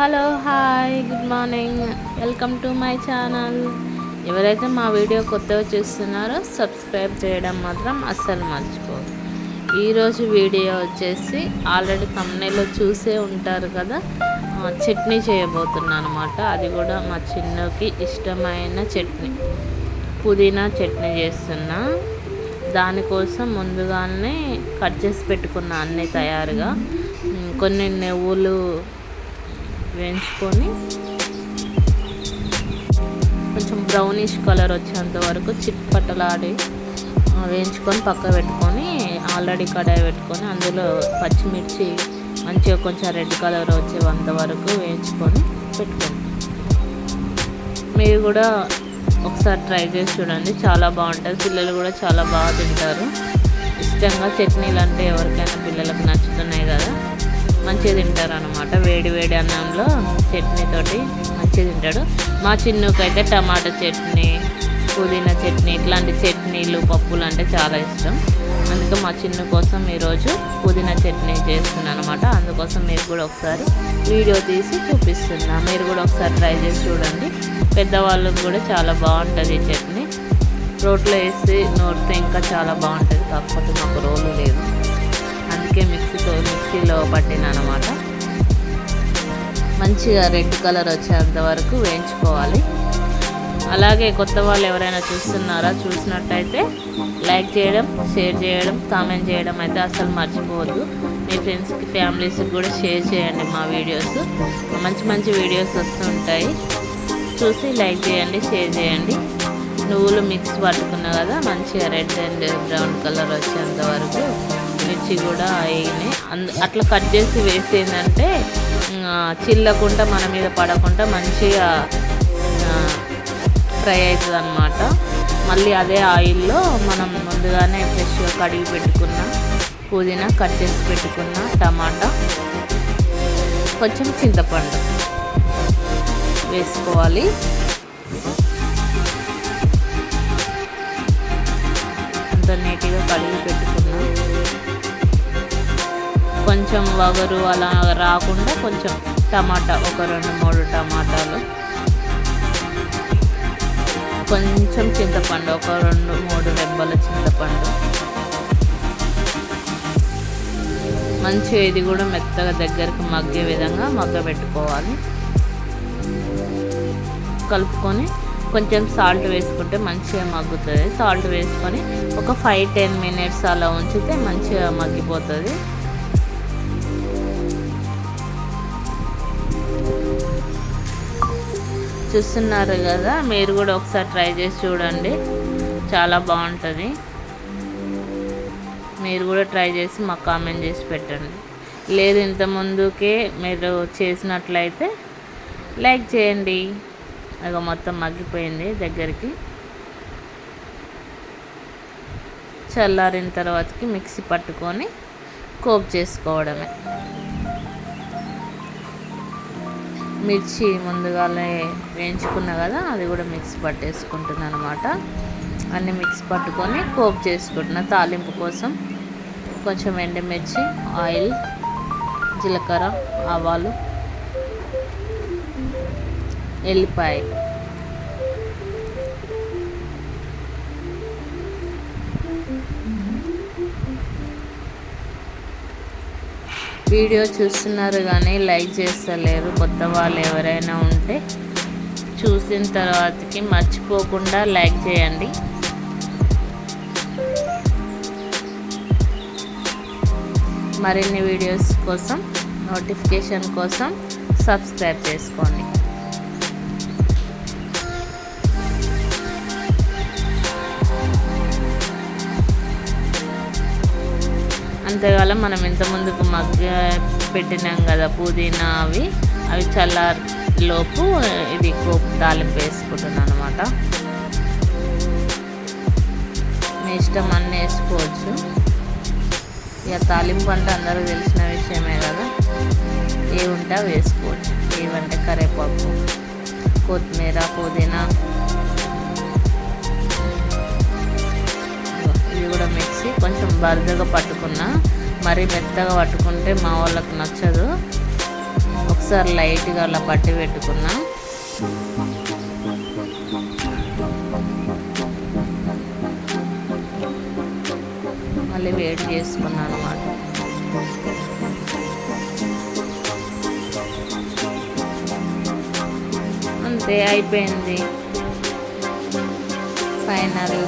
Hello hi good morning. Welcome to my channel. ఎవరైతే మా video కొత్తగా చూస్తున్నారో సబ్స్క్రైబ్ చేయడం మాత్రం అస్సలు మర్చిపోదు ఈరోజు వీడియో వచ్చేసి ఆల్రెడీ తమ్నేలో చూసే ఉంటారు కదా చట్నీ చేయబోతున్నాను అనమాట అది కూడా మా చిన్నకి ఇష్టమైన చట్నీ. పుదీనా చట్నీ చేస్తున్నా. దానికోసం ముందుగానే కట్ చేసి పెట్టుకున్న అన్నీ తయారుగా కొన్ని నువ్వులు వేయించుకొని కొంచెం బ్రౌనిష్ కలర్ వచ్చేంత వరకు చిట్పట్టలాడి వేయించుకొని పక్క పెట్టుకొని ఆల్రెడీ కడాయి పెట్టుకొని అందులో పచ్చిమిర్చి మంచిగా కొంచెం రెడ్ కలర్ వచ్చేంత వరకు వేయించుకొని పెట్టుకోండి మీరు కూడా ఒకసారి ట్రై చేసి చూడండి చాలా బాగుంటుంది. పిల్లలు కూడా చాలా బాగా తింటారు. ఇష్టంగా చట్నీలు అంటే ఎవరికైనా పిల్లలకు నచ్చుతున్నాయి కదా. మంచిగా తింటారు అనమాట వేడి వేడి అన్నంలో చట్నీతోటి మంచిగా తింటాడు. మా చిన్నుకైతే టమాటా చట్నీ పుదీనా చట్నీ ఇట్లాంటి చట్నీలు పప్పులు అంటే చాలా ఇష్టం. అందుకే మా చిన్న కోసం ఈరోజు పుదీనా చట్నీ చేస్తున్నాను అనమాట అందుకోసం మీరు కూడా ఒకసారి వీడియో తీసి చూపిస్తున్నా. మీరు కూడా ఒకసారి ట్రై చేసి చూడండి. పెద్దవాళ్ళకి కూడా చాలా బాగుంటుంది ఈ చట్నీ. రోట్లో వేసి నూరితే ఇంకా చాలా బాగుంటుంది. కాకపోతే మాకు రోలు లేదు అందుకే మిక్సీతో మిక్సీలో పట్టిన అనమాట మంచిగా రెడ్ కలర్ వచ్చేంత వరకు వేయించుకోవాలి. అలాగే కొత్త వాళ్ళు ఎవరైనా చూస్తున్నారా చూసినట్టయితే లైక్ చేయడం షేర్ చేయడం కామెంట్ చేయడం అయితే అసలు మర్చిపోవద్దు. మీ ఫ్రెండ్స్కి ఫ్యామిలీస్కి కూడా షేర్ చేయండి మా వీడియోస్. మంచి మంచి వీడియోస్ వస్తుంటాయి చూసి లైక్ చేయండి షేర్ చేయండి. నువ్వులు మిక్స్ పట్టుకున్నా కదా మంచిగా రెడ్ అండ్ బ్రౌన్ కలర్ వచ్చేంత వరకు మిర్చి కూడా అయినాయి. అందు అట్లా కట్ చేసి వేసేందంటే చిల్లకుండా మన మీద పడకుండా మంచిగా ఫ్రై అవుతుంది అనమాట మళ్ళీ అదే ఆయిల్లో మనం ముందుగానే ఫ్రెష్గా కడిగి పెట్టుకున్న పుదీనా కట్ చేసి పెట్టుకున్న టమాటా కొంచెం చింతపండు వేసుకోవాలి. అంత నీట్గా కడిగి పెట్టుకున్నా. కొంచెం వగరు అలా రాకుండా కొంచెం టమాటా ఒక రెండు మూడు టమాటాలు. కొంచెం చింతపండు ఒక రెండు మూడు రెబ్బల చింతపండు. మంచిగా ఇది కూడా మెత్తగా దగ్గరికి మగ్గే విధంగా మగ్గ పెట్టుకోవాలి. కలుపుకొని కొంచెం సాల్ట్ వేసుకుంటే మంచిగా మగ్గుతుంది. సాల్ట్ వేసుకొని ఒక ఫైవ్ టెన్ మినిట్స్ అలా ఉంచితే మంచిగా మగ్గిపోతుంది. చూస్తున్నారు కదా మీరు కూడా ఒకసారి ట్రై చేసి చూడండి. చాలా బాగుంటుంది. మీరు కూడా ట్రై చేసి మాకు కామెంట్ చేసి పెట్టండి. లేదు ఇంత ముందుకే మీరు చేసినట్లయితే లైక్ చేయండి. ఇక మొత్తం మగ్గిపోయింది దగ్గరికి. చల్లారిన తర్వాతకి మిక్సీ పట్టుకొని కోప్ చేసుకోవడమే. మిర్చి ముందుగానే వేయించుకున్నా కదా అది కూడా మిక్సీ పట్టేసుకుంటుంది అనమాట అన్నీ మిక్స్ పట్టుకొని కోప్ చేసుకుంటున్నా. తాలింపు కోసం కొంచెం ఎండుమిర్చి ఆయిల్ జీలకర్ర ఆవాలు. ఎల్లిపాయ వీడియో చూస్తున్నారు కానీ లైక్ చేస్తలేరు. కొత్త వాళ్ళు ఎవరైనా ఉంటే చూసిన తర్వాతకి మర్చిపోకుండా లైక్ చేయండి. మరిన్ని వీడియోస్ కోసం నోటిఫికేషన్ కోసం సబ్స్క్రైబ్ చేసుకోండి. అంతేకాలం మనం ఇంత ముందుకు మగ్గ పెట్టినాం కదా పుదీనా అవి. అవి చల్లారిలోపు ఇది కోపు తాలింపు వేసుకుంటున్నాను అనమాట మీ ఇష్టం అన్నీ వేసుకోవచ్చు. ఇక తాలింపు అంటే అందరూ తెలిసిన విషయమే కదా. ఏ ఉంటే వేసుకోవచ్చు. ఏవంటే కరేపాకు కొత్తిమీర పుదీనా కొంచెం బరదగా పట్టుకున్నా. మరీ మెత్తగా పట్టుకుంటే మా వాళ్ళకి నచ్చదు. ఒకసారి ఒకసారి లైట్గా అలా పట్టి పెట్టుకున్నా. మళ్ళీ వేడి చేసుకున్నాను అనమాట అంతే అయిపోయింది. ఫైనల్.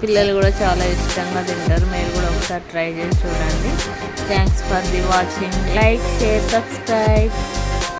పిల్లలు కూడా చాలా ఇష్టంగా తింటారు. మీరు కూడా ఒకసారి ట్రై చేసి చూడండి. Thanks for the watching like share subscribe